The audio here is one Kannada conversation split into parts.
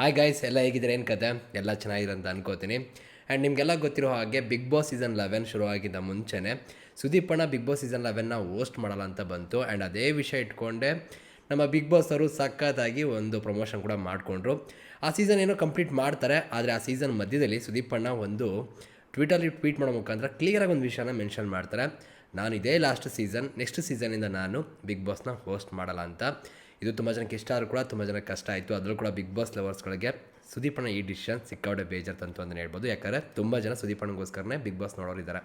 ಹಾಯ್ ಗೈಸ್ ಎಲ್ಲ ಹೇಗಿದ್ರೆ ಏನು ಕತೆ? ಎಲ್ಲ ಚೆನ್ನಾಗಿದೆ ಅಂತ ಅನ್ಕೋತೀನಿ. ಆ್ಯಂಡ್ ನಿಮಗೆಲ್ಲ ಗೊತ್ತಿರೋ ಹಾಗೆ ಬಿಗ್ ಬಾಸ್ ಸೀಸನ್ ಲೆವೆನ್ ಶುರುವಾಗಿದ್ದ ಮುಂಚೆನೇ ಸುದೀಪ್ ಅಣ್ಣ ಬಿಗ್ ಬಾಸ್ ಸೀಸನ್ ಲೆವೆನ್ನ ಹೋಸ್ಟ್ ಮಾಡಲ್ಲ ಅಂತ ಬಂತು. ಆ್ಯಂಡ್ ಅದೇ ವಿಷಯ ಇಟ್ಕೊಂಡೆ ನಮ್ಮ ಬಿಗ್ ಬಾಸ್ ಅವರು ಸಖತ್ತಾಗಿ ಒಂದು ಪ್ರಮೋಷನ್ ಕೂಡ ಮಾಡಿಕೊಂಡ್ರು. ಆ ಸೀಸನ್ ಏನೋ ಕಂಪ್ಲೀಟ್ ಮಾಡ್ತಾರೆ, ಆದರೆ ಆ ಸೀಸನ್ ಮಧ್ಯದಲ್ಲಿ ಸುದೀಪ್ ಅಣ್ಣ ಒಂದು ಟ್ವಿಟರ್ಲಿ ಟ್ವೀಟ್ ಮಾಡೋ ಮುಖಾಂತರ ಕ್ಲಿಯರಾಗಿ ಒಂದು ವಿಷಯನ ಮೆನ್ಷನ್ ಮಾಡ್ತಾರೆ. ನಾನು ಇದೇ ಲಾಸ್ಟ್ ಸೀಸನ್ ನೆಕ್ಸ್ಟ್ ಸೀಸನಿಂದ ನಾನು ಬಿಗ್ ಬಾಸ್ನ ಹೋಸ್ಟ್ ಮಾಡಲ್ಲ ಅಂತ. ಇದು ತುಂಬ ಜನಕ್ಕೆ ಇಷ್ಟ ಆದರೂ ಕೂಡ ತುಂಬ ಜನಕ್ಕೆ ಕಷ್ಟ ಆಯಿತು. ಅದರಲ್ಲೂ ಕೂಡ ಬಿಗ್ ಬಾಸ್ ಲವರ್ಸ್ಗಳಿಗೆ ಸುದೀಪಣ್ಣ ಈ ಡಿಸಿಷನ್ ಸಿಕ್ಕಾಡೆ ಬೇಜಾರು ತಂತು ಅಂತಲೇ ಹೇಳ್ಬೋದು. ಯಾಕಂದರೆ ತುಂಬ ಜನ ಸುದೀಪಣ್ಣಗೋಸ್ಕರನೇ ಬಿಗ್ ಬಾಸ್ ನೋಡೋರಿದ್ದಾರೆ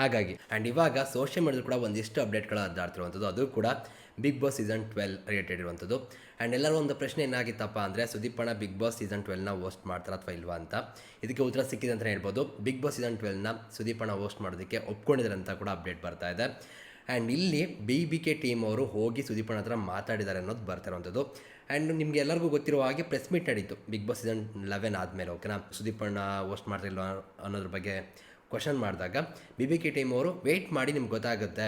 ಹಾಗಾಗಿ ಆ್ಯಂಡ್ ಇವಾಗ ಸೋಷಿಯಲ್ ಮೀಡಿಯಾದಲ್ಲಿ ಕೂಡ ಒಂದಿಷ್ಟು ಅಪ್ಡೇಟ್ಗಳು ಅದಾಡ್ತಿರುವಂಥದ್ದು ಅದು ಕೂಡ Bigg Boss season twelve related ಇರುವಂಥದ್ದು. ಆ್ಯಂಡ್ ಎಲ್ಲರೂ ಒಂದು ಪ್ರಶ್ನೆ ಏನಾಗಿತ್ತಪ್ಪ ಅಂದರೆ ಸುದೀಪಣ್ಣ ಬಿಗ್ ಬಾಸ್ ಸೀಸನ್ ಟ್ವೆಲ್ನ ಹೋಸ್ಟ್ ಮಾಡ್ತಾರೆ ಅಥವಾ ಇಲ್ವಾ ಅಂತ. ಇದಕ್ಕೆ ಉತ್ತರ ಸಿಕ್ಕಿದೆ ಅಂತಲೇ ಹೇಳ್ಬೋದು. ಬಿಗ್ ಬಾಸ್ ಸೀಸನ್ ಟ್ವೆಲ್ನ ಸುದೀಪಣ್ಣ ಹೋಸ್ಟ್ ಮಾಡೋದಕ್ಕೆ ಒಪ್ಕೊಂಡಿದ್ದಾರೆ ಅಂತ ಕೂಡ ಅಪ್ಡೇಟ್ ಬರ್ತಾ ಇದೆ. ಆ್ಯಂಡ್ ಇಲ್ಲಿ ಬಿ ಬಿ ಕೆ ಟೀಮ್ ಅವರು ಹೋಗಿ ಸುದೀಪಣ್ಣ ಹತ್ರ ಮಾತಾಡಿದ್ದಾರೆ ಅನ್ನೋದು ಬರ್ತಿರೋವಂಥದ್ದು ಆ್ಯಂಡ್ ನಿಮಗೆ ಎಲ್ಲರಿಗೂ ಗೊತ್ತಿರೋ ಹಾಗೆ ಪ್ರೆಸ್ ಮೀಟ್ ನಡೀತು. ಬಿಗ್ ಬಾಸ್ ಸೀಸನ್ ಲೆವೆನ್ ಆದಮೇಲೆ ಓಕೆನಾ ಸುದೀಪಣ್ಣ ಹೋಸ್ಟ್ ಮಾಡ್ತಿಲ್ಲ ಅನ್ನೋದ್ರ ಬಗ್ಗೆ. ಕ್ವಶನ್ ಮಾಡಿದಾಗ ಬಿ ಬಿ ಕೆ ಟೀಮ್ ಅವರು ವೆಯ್ಟ್ ಮಾಡಿ ನಿಮ್ಗೆ ಗೊತ್ತಾಗುತ್ತೆ.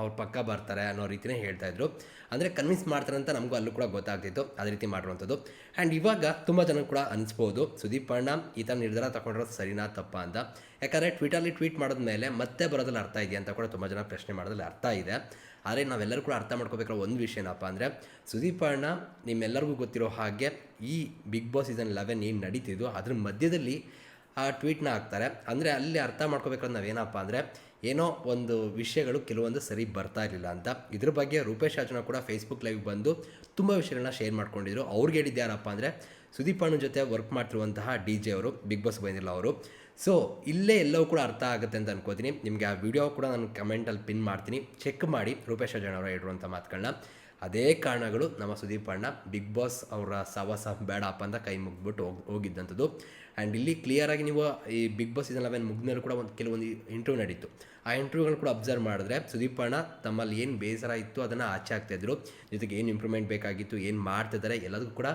ಅವ್ರು ಪಕ್ಕ ಬರ್ತಾರೆ ಅನ್ನೋ ರೀತಿನೇ ಹೇಳ್ತಾ ಇದ್ರು. ಅಂದರೆ ಕನ್ವಿನ್ಸ್ ಮಾಡ್ತಾರೆ ಅಂತ ನಮಗೂ ಅಲ್ಲೂ ಕೂಡ ಗೊತ್ತಾಗ್ತಿತ್ತು, ಅದೇ ರೀತಿ ಮಾಡಿರುವಂಥದ್ದು. ಆ್ಯಂಡ್ ಇವಾಗ ತುಂಬ ಜನ ಕೂಡ ಅನಿಸ್ಬೋದು, ಸುದೀಪ್ ಅಣ್ಣ ಈ ಥರ ನಿರ್ಧಾರ ತಗೊಂಡಿರೋದು ಸರಿನಾ ತಪ್ಪ ಅಂತ. ಯಾಕಂದರೆ ಟ್ವಿಟರ್ಲಿ ಟ್ವೀಟ್ ಮಾಡಿದ್ಮೇಲೆ ಮತ್ತೆ ಬರೋದ್ರಲ್ಲಿ ಅರ್ಥ ಇದೆಯಾ ಅಂತ ಕೂಡ ತುಂಬ ಜನ ಪ್ರಶ್ನೆ ಮಾಡೋದ್ರಲ್ಲಿ ಅರ್ಥ ಇದೆ. ಆದರೆ ನಾವೆಲ್ಲರೂ ಕೂಡ ಅರ್ಥ ಮಾಡ್ಕೋಬೇಕಾದ್ರೆ ಒಂದು ವಿಷಯ ಏನಪ್ಪ ಅಂದರೆ, ಸುದೀಪ್ ಅಣ್ಣ ನಿಮ್ಮೆಲ್ಲರಿಗೂ ಗೊತ್ತಿರೋ ಹಾಗೆ ಈ ಬಿಗ್ ಬಾಸ್ ಸೀಸನ್ ಲೆವೆನ್ ಏನು ನಡೀತಿದ್ದು ಅದ್ರ ಮಧ್ಯದಲ್ಲಿ ಆ ಟ್ವೀಟ್ನ ಹಾಕ್ತಾರೆ. ಅಂದರೆ ಅಲ್ಲಿ ಅರ್ಥ ಮಾಡ್ಕೋಬೇಕಂದ್ರೆ ನಾವೇನಪ್ಪ ಅಂದರೆ ಏನೋ ಒಂದು ವಿಷಯಗಳು ಕೆಲವೊಂದು ಸರಿ ಬರ್ತಾ ಇರಲಿಲ್ಲ ಅಂತ. ಇದ್ರ ಬಗ್ಗೆ ರೂಪೇಶ್ ರಾಜನ ಕೂಡ ಫೇಸ್ಬುಕ್ ಲೈವ್ ಬಂದು ತುಂಬ ವಿಷಯಗಳನ್ನ ಶೇರ್ ಮಾಡ್ಕೊಂಡಿದ್ರು. ಅವ್ರಿಗೆ ಹೇಳಿದ್ದು ಅಂದರೆ ಸುದೀಪ್ ಅಣ್ಣನ ಜೊತೆ ವರ್ಕ್ ಮಾಡ್ತಿರುವಂತಹ ಡಿ ಜೆ ಅವರು ಬಿಗ್ ಬಾಸ್ ಬಂದಿಲ್ಲ ಅವರು. ಸೊ ಇಲ್ಲೇ ಎಲ್ಲವೂ ಕೂಡ ಅರ್ಥ ಆಗುತ್ತೆ ಅಂತ ಅನ್ಕೋತೀನಿ. ನಿಮಗೆ ಆ ವಿಡಿಯೋ ಕೂಡ ನಾನು ಕಮೆಂಟಲ್ಲಿ ಪಿನ್ ಮಾಡ್ತೀನಿ. ಚೆಕ್ ಮಾಡಿ ರೂಪೇಶ್ ರಾಜಣ್ಣ ಅವರು ಹೇಳಿರುವಂಥ ಮಾತುಗಳನ್ನ ಅದೇ ಕಾರಣಗಳು ನಮ್ಮ ಸುದೀಪ್ ಅಣ್ಣ ಬಿಗ್ ಬಾಸ್ ಅವರ ಸವಾಸ ಬೇಡಪ್ಪ ಅಂತ ಕೈ ಮುಗ್ಬಿಟ್ಟು ಹೋಗಿ, ಹೋಗಿದ್ದಂಥದ್ದು. ಆ್ಯಂಡ್ ಇಲ್ಲಿ ಕ್ಲಿಯರಾಗಿ ನೀವು ಈ ಬಿಗ್ ಬಾಸ್ ಸೀಸನ್ ಲೆವೆನ್ ಮುಗಿದ್ಮೇಲೆ ಕೂಡ ಒಂದು ಕೆಲವೊಂದು ಇಂಟರ್ವ್ಯೂ ನಡೀತು. ಆ ಇಂಟರ್ವ್ಯೂಗಳು ಕೂಡ ಅಬ್ಸರ್ವ್ ಮಾಡಿದ್ರೆ ಸುದೀಪ್ ಅಣ್ಣ ತಮ್ಮಲ್ಲಿ ಏನು ಬೇಸರ ಇತ್ತು ಅದನ್ನು ಆಚೆ ಆಗ್ತಾಯಿದ್ರು ಜೊತೆಗೆ ಏನು ಇಂಪ್ರೂವ್ಮೆಂಟ್ ಬೇಕಾಗಿತ್ತು, ಏನು ಮಾಡ್ತಿದ್ದಾರೆ ಎಲ್ಲದಕ್ಕೂ ಕೂಡ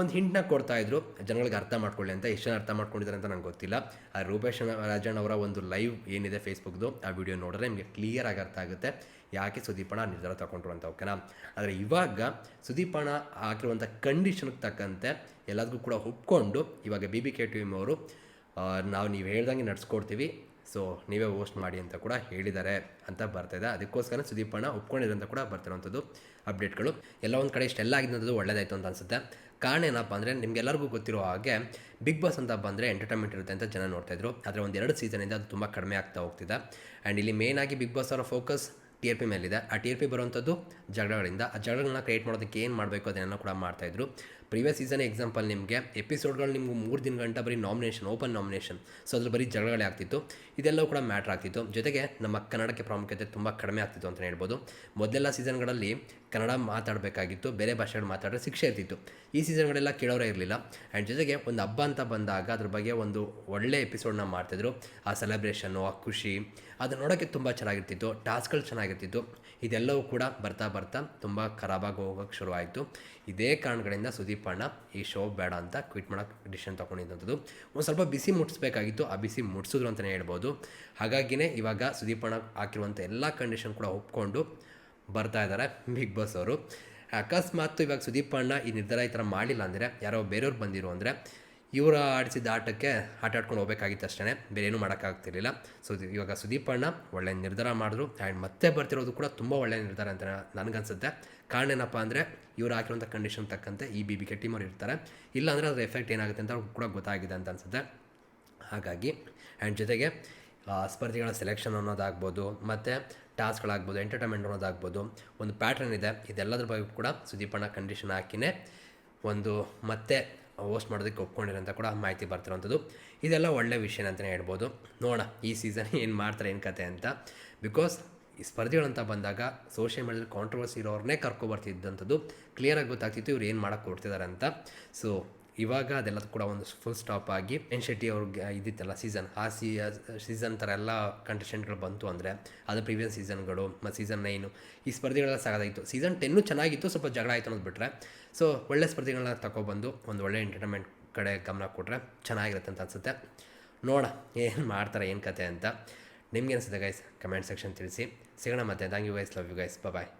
ಒಂದು ಹಿಂಟ್ನ ಕೊಡ್ತಾ ಇದ್ರು. ಜನಗಳಿಗೆ ಅರ್ಥ ಮಾಡ್ಕೊಳ್ಳಿ ಅಂತ, ಎಷ್ಟು ಜನ ಅರ್ಥ ಮಾಡ್ಕೊಂಡಿದ್ದಾರೆ ಅಂತ ನಂಗೆ ಗೊತ್ತಿಲ್ಲ. ಆ ರೂಪೇಶ್ ರಾಜಣ್ಣ ಅವರ ಒಂದು ಲೈವ್ ಏನಿದೆ ಫೇಸ್ಬುಕ್ದು ಆ ವಿಡಿಯೋ ನೋಡಿದ್ರೆ ನಿಮಗೆ ಕ್ಲಿಯರ್ ಆಗಿ ಅರ್ಥ ಆಗುತ್ತೆ. ಯಾಕೆ ಸುದೀಪಣ್ಣ ನಿರ್ಧಾರ ತಗೊಂಡ್ರು ಅಂತ ಓಕೆನಾ ಆದರೆ ಇವಾಗ ಸುದೀಪಣ್ಣ ಹಾಕಿರುವಂಥ ಕಂಡೀಷನ್ಗೆ ತಕ್ಕಂತೆ ಎಲ್ಲದಕ್ಕೂ ಕೂಡ ಒಪ್ಕೊಂಡು, ಇವಾಗ B B K team ಅವರು ನಾವು ನೀವು ಹೇಳ್ದಂಗೆ ನಡ್ಸ್ಕೊಡ್ತೀವಿ. ಸೊ ನೀವೇ ಹೋಸ್ಟ್ ಮಾಡಿ ಅಂತ ಕೂಡ ಹೇಳಿದ್ದಾರೆ ಅಂತ ಬರ್ತಾಯಿದೆ ಅದಕ್ಕೋಸ್ಕರ ಸುದೀಪಣ್ಣ ಒಪ್ಕೊಂಡಿರೋಂಥ ಕೂಡ ಬರ್ತಿರೋವಂಥದ್ದು ಅಪ್ಡೇಟ್ಗಳು ಎಲ್ಲ ಒಂದು ಕಡೆ ಇಷ್ಟೆಲ್ಲ ಆಗಿದ್ದು ಒಳ್ಳೇದಾಯಿತು ಅಂತ ಅನಿಸುತ್ತೆ. ಕಾರಣ ಏನಪ್ಪ ಅಂದರೆ ನಿಮಗೆಲ್ಲರಿಗೂ ಗೊತ್ತಿರೋ ಹಾಗೆ ಬಿಗ್ ಬಾಸ್ ಅಂತ ಬಂದರೆ ಎಂಟರ್ಟೈನ್ಮೆಂಟ್ ಇರುತ್ತೆ ಅಂತ ಜನ ನೋಡ್ತಾಯಿದ್ರು ಆದರೆ ಒಂದೆರಡು ಸೀಸನಿಂದ ಅದು ತುಂಬ ಕಡಿಮೆ ಆಗ್ತಾ ಹೋಗ್ತಿದೆ. ಆ್ಯಂಡ್ ಇಲ್ಲಿ ಮೇನ್ ಆಗಿ ಬಿಗ್ ಬಾಸ್ ಅವರ ಫೋಕಸ್ ಟಿ ಆರ್ ಪಿ ಮೇಲಿದೆ. ಆ ಟಿ ಆರ್ ಪಿ ಬರುವಂಥದ್ದು ಜಗಳಗಳಿಂದ. ಆ ಜಗಳಗಳನ್ನ ಕ್ರಿಯೇಟ್ ಮಾಡೋದಕ್ಕೆ ಏನು ಮಾಡಬೇಕು ಅದನ್ನೆಲ್ಲ ಕೂಡ ಮಾಡ್ತಾಯಿದ್ರು ಪ್ರೀವಿಯಸ್ ಸೀಸನ್ ಎಕ್ಸಾಂಪಲ್ ನಿಮಗೆ ಎಪಿಸೋಡ್ಗಳು ನಿಮ್ಗೆ ಮೂರು ದಿನ ಗಂಟ ಬರೀ ನಾಮಿನೇಷನ್ ಓಪನ್ ನಾಮಿನೇಷನ್ ಸೊ ಅದ್ರ ಬರೀ ಜಗಳಗಳೇ ಆಗ್ತಿತ್ತು. ಇದೆಲ್ಲವೂ ಕೂಡ ಮ್ಯಾಟ್ರ್ ಆಗ್ತಿತ್ತು. ಜೊತೆಗೆ ನಮ್ಮ ಕನ್ನಡಕ್ಕೆ ಪ್ರಾಮುಖ್ಯತೆ ತುಂಬ ಕಡಿಮೆ ಆಗ್ತಿತ್ತು ಅಂತಲೇ ಹೇಳ್ಬೋದು. ಮೊದಲೆಲ್ಲ ಸೀಸನ್ಗಳಲ್ಲಿ ಕನ್ನಡ ಮಾತಾಡಬೇಕಾಗಿತ್ತು, ಬೇರೆ ಭಾಷೆಗಳು ಮಾತಾಡಿದ್ರೆ ಶಿಕ್ಷೆ ಇರ್ತಿತ್ತು. ಈ ಸೀಸನ್ಗಳೆಲ್ಲ ಕೇಳೋರೇ ಇರಲಿಲ್ಲ. ಆ್ಯಂಡ್ ಜೊತೆಗೆ ಒಂದು ಹಬ್ಬ ಅಂತ ಬಂದಾಗ ಅದ್ರ ಬಗ್ಗೆ ಒಂದು ಒಳ್ಳೆ ಎಪಿಸೋಡ್ನ ಮಾಡ್ತಿದ್ರು. ಆ ಸೆಲೆಬ್ರೇಷನ್ನು ಆ ಖುಷಿ, ಅದು ನೋಡೋಕ್ಕೆ ತುಂಬ ಚೆನ್ನಾಗಿರ್ತಿತ್ತು. ಟಾಸ್ಕ್ಗಳು ಚೆನ್ನಾಗಿರ್ತಿತ್ತು. ಇದೆಲ್ಲವೂ ಕೂಡ ಬರ್ತಾ ಬರ್ತಾ ತುಂಬ ಖರಾಬಾಗಿ ಹೋಗೋಕ್ಕೆ ಶುರುವಾಯಿತು. ಇದೇ ಕಾರಣಗಳಿಂದ ಸುದೀಪ್ ಅಣ್ಣ ಈ ಶೋ ಬೇಡ ಅಂತ ಕ್ವಿಟ್ ಮಾಡೋಕ್ಕೆ ಡಿಸಿಷನ್ ತೊಗೊಂಡಿದ್ದಂಥದ್ದು. ಒಂದು ಸ್ವಲ್ಪ ಬಿಸಿ ಮುಟ್ಟಿಸ್ಬೇಕಾಗಿತ್ತು ಆ ಬಿಸಿ ಮುಟ್ಸಿದ್ರು ಅಂತಲೇ ಹೇಳ್ಬೋದು. ಹಾಗಾಗಿನೇ ಇವಾಗ ಸುದೀಪ್ ಅಣ್ಣ ಹಾಕಿರುವಂಥ ಎಲ್ಲ ಕಂಡೀಷನ್ ಕೂಡ ಒಪ್ಕೊಂಡು ಬರ್ತಾ ಇದ್ದಾರೆ ಬಿಗ್ ಬಾಸ್ ಅವರು. ಅಕಸ್ಮಾತ್ ಇವಾಗ ಸುದೀಪ್ ಅಣ್ಣ ಈ ನಿರ್ಧಾರ ಈ ಥರ ಮಾಡಿಲ್ಲ ಅಂದರೆ, ಯಾರೋ ಬೇರೆಯವ್ರು ಬಂದಿರು ಅಂದರೆ ಇವರು ಆಡಿಸಿದ ಆಟಕ್ಕೆ ಆಟ ಆಡ್ಕೊಂಡು ಹೋಗ್ಬೇಕಾಗಿತ್ತು ಅಷ್ಟೇ ಬೇರೆ ಏನೂ ಮಾಡೋಕ್ಕಾಗ್ತಿರ್ಲಿಲ್ಲ ಸೊ ಇವಾಗ ಸುದೀಪ್ ಅಣ್ಣ ಒಳ್ಳೆ ನಿರ್ಧಾರ ಮಾಡಿದ್ರು. ಆ್ಯಂಡ್ ಮತ್ತೆ ಬರ್ತಿರೋದು ಕೂಡ ತುಂಬ ಒಳ್ಳೆಯ ನಿರ್ಧಾರ ಅಂತ ನನಗನ್ಸುತ್ತೆ. ಕಾರಣ ಏನಪ್ಪ ಅಂದರೆ, ಇವ್ರು ಹಾಕಿರುವಂಥ ಕಂಡೀಷನ್ ತಕ್ಕಂತೆ ಈ ಬಿ ಬಿ ಕೆ ಟೀಮವ್ರು ಇರ್ತಾರೆ. ಇಲ್ಲಾಂದರೆ ಅದರ ಎಫೆಕ್ಟ್ ಏನಾಗುತ್ತೆ ಅಂತ ಅವ್ರಿಗೆ ಕೂಡ ಗೊತ್ತಾಗಿದೆ ಅಂತ ಅನಿಸುತ್ತೆ. ಹಾಗಾಗಿ ಆ್ಯಂಡ್ ಜೊತೆಗೆ ಸ್ಪರ್ಧಿಗಳ ಸೆಲೆಕ್ಷನ್ ಅನ್ನೋದಾಗ್ಬೋದು, ಮತ್ತು ಟಾಸ್ಕ್ಗಳಾಗ್ಬೋದು ಎಂಟರ್ಟೈನ್ಮೆಂಟ್ ಅನ್ನೋದಾಗ್ಬೋದು, ಒಂದು ಪ್ಯಾಟ್ರನ್ ಇದೆ. ಇದೆಲ್ಲದ್ರ ಬಗ್ಗೆ ಕೂಡ ಸುದೀಪಣ್ಣ ಕಂಡೀಷನ್ ಹಾಕಿನೇ ಒಂದು ಮತ್ತೆ ಹೋಸ್ಟ್ ಮಾಡೋದಕ್ಕೆ ಒಪ್ಕೊಂಡಿರೋಂಥ ಕೂಡ ಮಾಹಿತಿ ಬರ್ತಿರೋವಂಥದ್ದು ಇದೆಲ್ಲ ಒಳ್ಳೆ ವಿಷಯ ಅಂತಲೇ ಹೇಳ್ಬೋದು. ನೋಡೋಣ, ಈ ಸೀಸನ್ ಏನು ಮಾಡ್ತಾರೆ, ಏನು ಕತೆ ಅಂತ. ಬಿಕಾಸ್ ಈ ಸ್ಪರ್ಧೆಗಳಂತ ಬಂದಾಗ ಸೋಷಿಯಲ್ ಮೀಡಿಯಾದಲ್ಲಿ ಕಾಂಟ್ರವರ್ಸಿ ಇರೋರನ್ನೇ ಕರ್ಕೊಬರ್ತಿದ್ದಂಥದ್ದು. ಕ್ಲಿಯರಾಗಿ ಗೊತ್ತಾಗ್ತಿತ್ತು ಇವ್ರು ಏನು ಮಾಡೋಕ್ಕೆ ಕೊಡ್ತಿದ್ದಾರೆ ಅಂತ. ಸೊ ಇವಾಗ ಅದೆಲ್ಲ ಕೂಡ ಒಂದು ಫುಲ್ ಸ್ಟಾಪ್ ಆಗಿ ಎನ್ ಶೆಟ್ಟಿ ಅವ್ರಿಗೆ ಇದ್ದಿತ್ತಲ್ಲ ಸೀಸನ್ ಆ ಸೀ ಸೀಸನ್ ಥರ ಎಲ್ಲ ಕಂಟೆಸ್ಟೆಂಟ್ಗಳು ಬಂತು ಅಂದರೆ ಅದು ಪ್ರೀವಿಯಸ್ ಸೀಸನ್ಗಳು ಮತ್ತು ಸೀಸನ್ ನೈನು ಈ ಸ್ಪರ್ಧೆಗಳೆಲ್ಲ ಸಾಗದಾಗಿತ್ತು ಸೀಸನ್ ಟೆನ್ನು ಚೆನ್ನಾಗಿತ್ತು, ಸ್ವಲ್ಪ ಜಗಳ ಆಯಿತು ಅನ್ನೋದು ಬಿಟ್ಟರೆ ಸೊ ಒಳ್ಳೆ ಸ್ಪರ್ಧೆಗಳನ್ನ ತಗೊಬಂದು ಒಂದು ಒಳ್ಳೆ ಎಂಟರ್ಟೈನ್ಮೆಂಟ್ ಕಡೆ ಗಮನ ಕೊಟ್ಟರೆ ಚೆನ್ನಾಗಿರುತ್ತೆ ಅಂತ ಅನಿಸುತ್ತೆ. ನೋಡ, ಏನು ಮಾಡ್ತಾರೆ, ಏನು ಕತೆ ಅಂತ. ನಿಮ್ಗೆ ಅನಿಸುತ್ತೆ ಗೈಸ್ ಕಮೆಂಟ್ ಸೆಕ್ಷನ್ ತಿಳಿಸಿ. ಸಿಗೋಣ ಮತ್ತೆ. Thank you guys love you guys bye